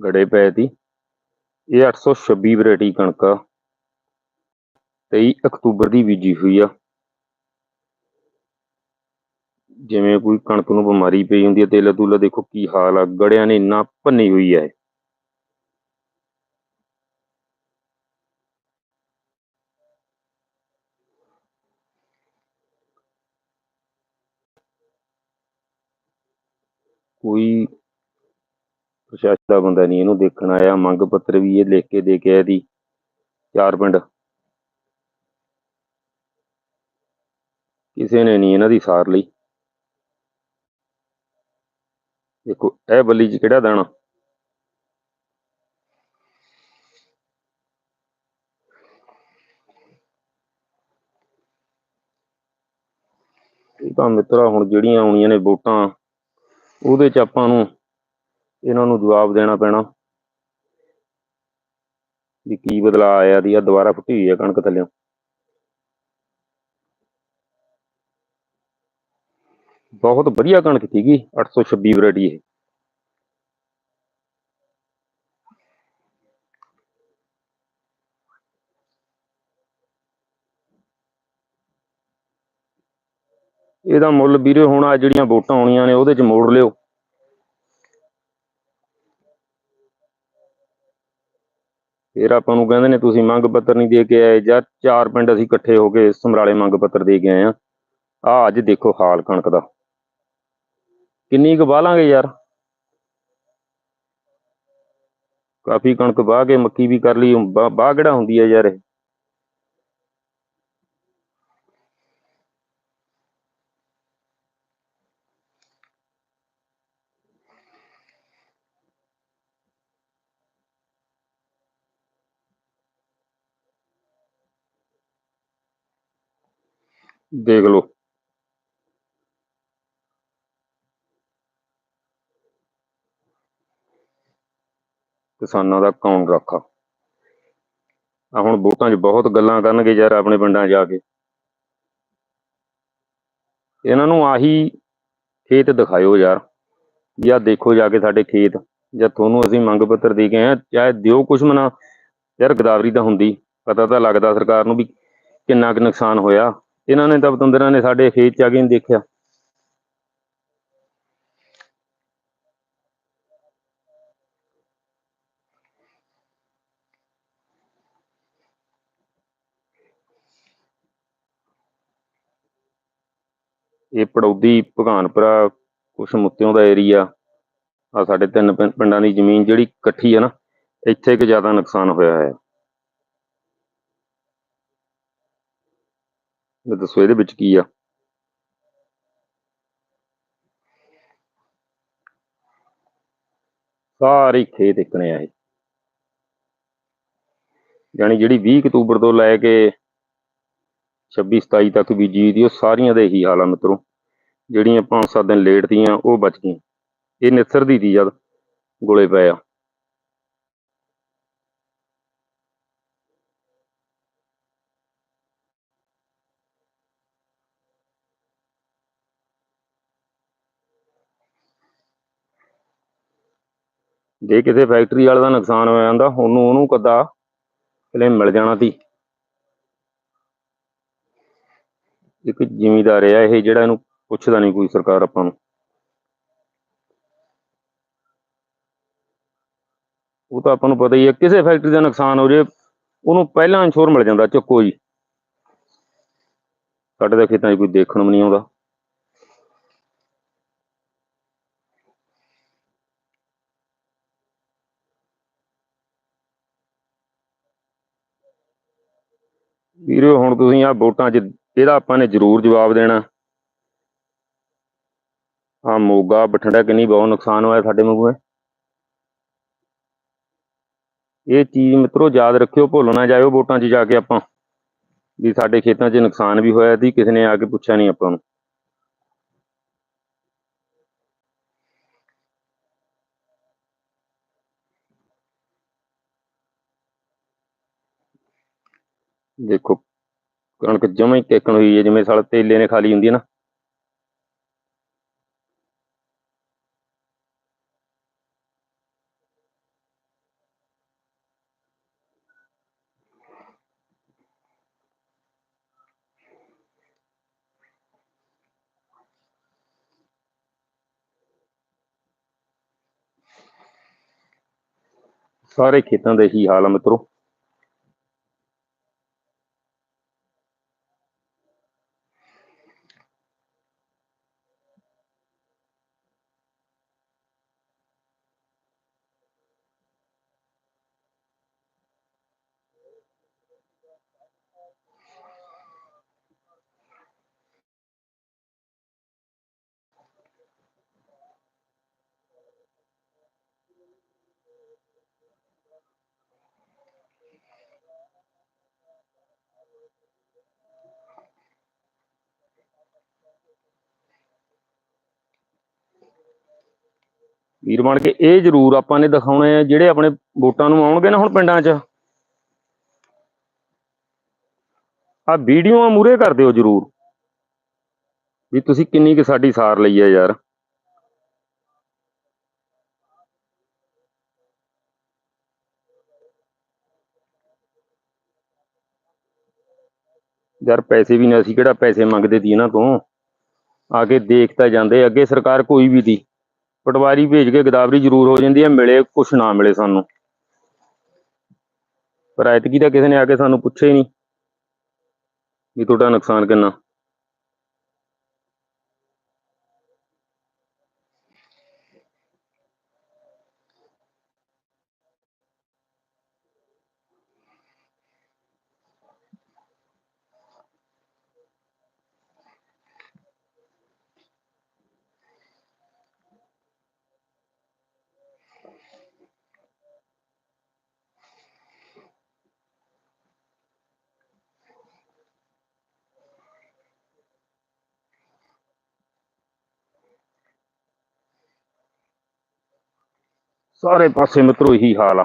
ਗੜੇ ਪਏ ਤੀ ਇਹ 826 ਵੈਰਾਈਟੀ ਕਣਕ ਆ। 23 ਅਕਤੂਬਰ ਦੀ ਬੀਜੀ ਹੋਈ ਆ। ਜਿਵੇਂ ਕੋਈ ਕਣਕ ਨੂੰ ਬਿਮਾਰੀ ਪਈ ਹੁੰਦੀ ਹੈ ਤੇਲਾ ਤੂਲਾ ਦੇਖੋ ਕੀ ਹਾਲ ਆ। ਗੜਿਆਂ ਨੇ ਇੰਨਾ ਭੰਨੀ ਹੋਈ ਹੈ ਕੋਈ ਪ੍ਰਸ਼ਾਸਨ ਦਾ ਬੰਦਾ ਨਹੀਂ, ਇਹਨੂੰ ਦੇਖਣ ਆਇਆ, ਮੰਗ ਪੱਤਰ ਵੀ ਇਹ ਲਿਖ ਕੇ ਦੇ ਕੇ ਆਇਆ ਦੀ। ਚਾਰ ਪਿੰਡ। ਕਿਸੇ ਨੇ ਨਹੀਂ ਇਹਨਾਂ ਦੀ ਸਾਰ ਲਈ। ਦੇਖੋ, ਇਹ ਬੱਲੀ 'ਚ ਕਿਹੜਾ ਦਾਣਾ? ਇਹ ਤਾਂ ਮਿੱਤਰਾ, ਹੁਣ ਜਿਹੜੀਆਂ ਆਉਣੀਆਂ ਨੇ ਵੋਟਾਂ, ਉਹਦੇ 'ਚ ਆਪਾਂ ਨੂੰ ਇਹਨਾਂ ਨੂੰ ਜਵਾਬ ਦੇਣਾ ਪੈਣਾ। ਵੀ ਕੀ ਬਦਲਾਅ ਆਇਆ ਦੀ ਆ ਦੁਬਾਰਾ ਫੁੱਟੀ ਹੋਈ ਆ ਕਣਕ ਥੱਲੇ ਬਹੁਤ ਵਧੀਆ ਕਣਕ ਸੀਗੀ 826 ਵੈਰਾਈਟੀ ਇਹ। ਇਹਦਾ ਮੁੱਲ ਵੀਰੇ ਹੁਣ ਆ ਜਿਹੜੀਆਂ ਵੋਟਾਂ ਆਉਣੀਆਂ ਨੇ, ਉਹਦੇ 'ਚ ਮੋੜ ਲਿਓ। ਫਿਰ ਆਪਾਂ ਨੂੰ ਕਹਿੰਦੇ ਨੇ ਤੁਸੀਂ ਮੰਗ ਪੱਤਰ ਨਹੀਂ ਦੇ ਕੇ ਆਏ, ਜਾਂ ਚਾਰ ਪਿੰਡ ਅਸੀਂ ਇਕੱਠੇ ਹੋ ਕੇ ਸਮਰਾਲੇ ਮੰਗ ਪੱਤਰ ਦੇ ਕੇ ਆਏ ਆ ਆ ਅੱਜ ਦੇਖੋ ਹਾਲ ਕਣਕ ਦਾ। ਕਿੰਨੀ ਕੁ ਵਾਹ ਲਾਂਗੇ ਯਾਰ? ਕਾਫੀ ਕਣਕ ਵਾਹ ਕੇ ਮੱਕੀ ਵੀ ਕਰ ਲਈ, ਵਾਹ ਵਾਹ ਕਿਹੜਾ ਹੁੰਦੀ ਹੈ ਯਾਰ ਇਹ? ਦੇਖ ਲਓ। ਕਿਸਾਨਾਂ ਦਾ ਕੌਣ ਰੱਖਾ। ਆ ਹੁਣ ਵੋਟਾਂ 'ਚ ਬਹੁਤ ਗੱਲਾਂ ਕਰਨਗੇ ਯਾਰ ਆਪਣੇ ਪਿੰਡਾਂ ਜਾ ਕੇ। ਇਹਨਾਂ ਨੂੰ ਆਹੀ ਖੇਤ ਦਿਖਾਇਓ ਯਾਰ। ਜਾਂ ਦੇਖੋ ਜਾ ਕੇ ਸਾਡੇ ਖੇਤ। ਜਾਂ ਤੁਹਾਨੂੰ ਅਸੀਂ ਮੰਗ ਪੱਤਰ ਦੇ ਕੇ ਆਏ ਚਾਹੇ ਦਿਓ ਕੁਛ ਮਨਾ। ਯਾਰ ਗਦਾਵਰੀ ਤਾਂ ਹੁੰਦੀ। ਪਤਾ ਤਾਂ ਲੱਗਦਾ ਸਰਕਾਰ ਨੂੰ ਵੀ ਕਿੰਨਾ ਕੁ ਨੁਕਸਾਨ ਹੋਇਆ। ਇਹਨਾਂ ਨੇ ਤਾਂ ਬਤੰਦਰਾਂ ਨੇ ਸਾਡੇ ਖੇਤ 'ਚ ਆ ਕੇ ਨਹੀਂ ਦੇਖਿਆ। ਇਹ ਪੜੌਦੀ ਭਗਾਨਪੁਰਾ ਕੁਛ ਮੁੱਤਿਓਂ ਦਾ ਏਰੀਆ ਆ। ਸਾਡੇ ਤਿੰਨ ਪਿੰਡਾਂ ਦੀ ਜ਼ਮੀਨ ਜਿਹੜੀ ਇਕੱਠੀ ਹੈ ਨਾ, ਇੱਥੇ ਕਿ ਜ਼ਿਆਦਾ ਨੁਕਸਾਨ ਹੋਇਆ ਹੈ ਇਹ ਦੱਸੋ ਇਹਦੇ ਵਿੱਚ ਕੀ ਆ? ਸਾਰੇ ਖੇਤ ਇੱਕਣੇ ਆ ਇਹ। ਯਾਨੀ ਜਿਹੜੀ 20 ਅਕਤੂਬਰ ਤੋਂ ਲੈ ਕੇ 26 27 ਤੱਕ ਬੀਜੀ ਦੀ, ਉਹ ਸਾਰੀਆਂ ਦੇ ਇਹੀ ਹਾਲ ਆ ਮਿੱਤਰੋ। ਜਿਹੜੀਆਂ 5-7 ਦਿਨ ਲੇਟ ਤੀਆਂ, ਉਹ ਬਚ ਗਈਆਂ। ਇਹ ਨਿਸਰਦੀ ਤੀ ਜਦ ਗੋਲੇ ਪਏ ਆ। ਜੇ ਕਿਸੇ ਫੈਕਟਰੀ ਵਾਲੇ ਦਾ ਨੁਕਸਾਨ ਹੋ ਜਾਂਦਾ, ਉਹਨੂੰ ਉਹਨੂੰ ਕਦਾ ਕਲੇਮ ਮਿਲ ਜਾਣਾ ਸੀ। ਇੱਕ ਜ਼ਿਮੀਦਾਰ ਆ ਇਹ, ਜਿਹੜਾ ਇਹਨੂੰ ਪੁੱਛਦਾ ਨਹੀਂ ਕੋਈ ਸਰਕਾਰ ਆਪਾਂ ਨੂੰ। ਉਹ ਤਾਂ ਆਪਾਂ ਨੂੰ ਪਤਾ ਹੀ ਹੈ ਕਿਸੇ ਫੈਕਟਰੀ ਦਾ ਨੁਕਸਾਨ ਹੋ ਜੇ, ਉਹਨੂੰ ਪਹਿਲਾਂ ਇੰਸ਼ੋਰ ਮਿਲ ਜਾਂਦਾ, ਚੱਕੋ ਜੀ। ਸਾਡੇ ਦੇ ਖੇਤਾਂ 'ਚ ਕੋਈ ਦੇਖਣ ਵੀ ਨਹੀਂ ਆਉਂਦਾ। ਵੀਰੇ, ਹੁਣ ਤੁਸੀਂ ਆ ਵੋਟਾਂ 'ਚ ਇਹਦਾ ਆਪਾਂ ਨੇ ਜ਼ਰੂਰ ਜਵਾਬ ਦੇਣਾ। ਆ ਮੋਗਾ, ਬਠਿੰਡਾ ਕਿੰਨੀ ਬਹੁਤ ਨੁਕਸਾਨ ਹੋਇਆ ਸਾਡੇ ਵਾਂਗੂ ਇਹ ਚੀਜ਼ ਮਿੱਤਰੋ, ਯਾਦ ਰੱਖਿਓ, ਭੁੱਲ ਨਾ ਜਾਇਓ ਵੋਟਾਂ 'ਚ ਜਾ ਕੇ ਆਪਾਂ। ਵੀ ਸਾਡੇ ਖੇਤਾਂ 'ਚ ਨੁਕਸਾਨ ਵੀ ਹੋਇਆ ਸੀ, ਕਿਸੇ ਨੇ ਆ ਕੇ ਪੁੱਛਿਆ ਨਹੀਂ ਆਪਾਂ ਨੂੰ। देखो कणक जमा ही हुई है जिम्मे साल तेले ने खा होंगी ना। सारे खेतों के ही हाल है मित्रों। ਵੀਰ ਬਣ ਕੇ ਇਹ ਜ਼ਰੂਰ ਆਪਾਂ ਨੇ ਦਿਖਾਉਣੇ ਆ ਜਿਹੜੇ ਆਪਣੇ ਵੋਟਾਂ ਨੂੰ ਆਉਣਗੇ ਨਾ ਹੁਣ ਪਿੰਡਾਂ 'ਚ। ਆ ਵੀਡੀਓਆਂ ਮੂਰੇ ਕਰ ਦਿਓ ਜ਼ਰੂਰ। ਵੀ ਤੁਸੀਂ ਕਿੰਨੀ ਕਿ ਸਾਡੀ ਸਾਰ ਲਈ ਹੈ ਯਾਰ। ਯਾਰ ਪੈਸੇ ਵੀ ਨਹੀਂ, ਅਸੀਂ ਕਿਹੜਾ ਪੈਸੇ ਮੰਗਦੇ ਸੀ ਇਹਨਾਂ ਤੋਂ। ਆ ਕੇ ਦੇਖ ਤਾਂ ਜਾਂਦੇ, ਅੱਗੇ ਸਰਕਾਰ ਕੋਈ ਵੀ ਦੀ ਪਟਵਾਰੀ ਭੇਜ ਕੇ ਗਦਾਵਰੀ ਜ਼ਰੂਰ ਹੋ ਜਾਂਦੀ ਹੈ, ਮਿਲੇ, ਕੁਛ ਨਾ ਮਿਲੇ ਸਾਨੂੰ। ਪਰ ਐਤਕੀ ਤਾਂ ਕਿਸੇ ਨੇ ਆ ਕੇ ਸਾਨੂੰ ਪੁੱਛਿਆ ਹੀ ਨਹੀਂ ਵੀ ਤੁਹਾਡਾ ਨੁਕਸਾਨ ਕਿੰਨਾ। ਸਾਰੇ ਪਾਸੇ ਮਿੱਤਰੋ ਇਹੀ ਹਾਲ ਆ।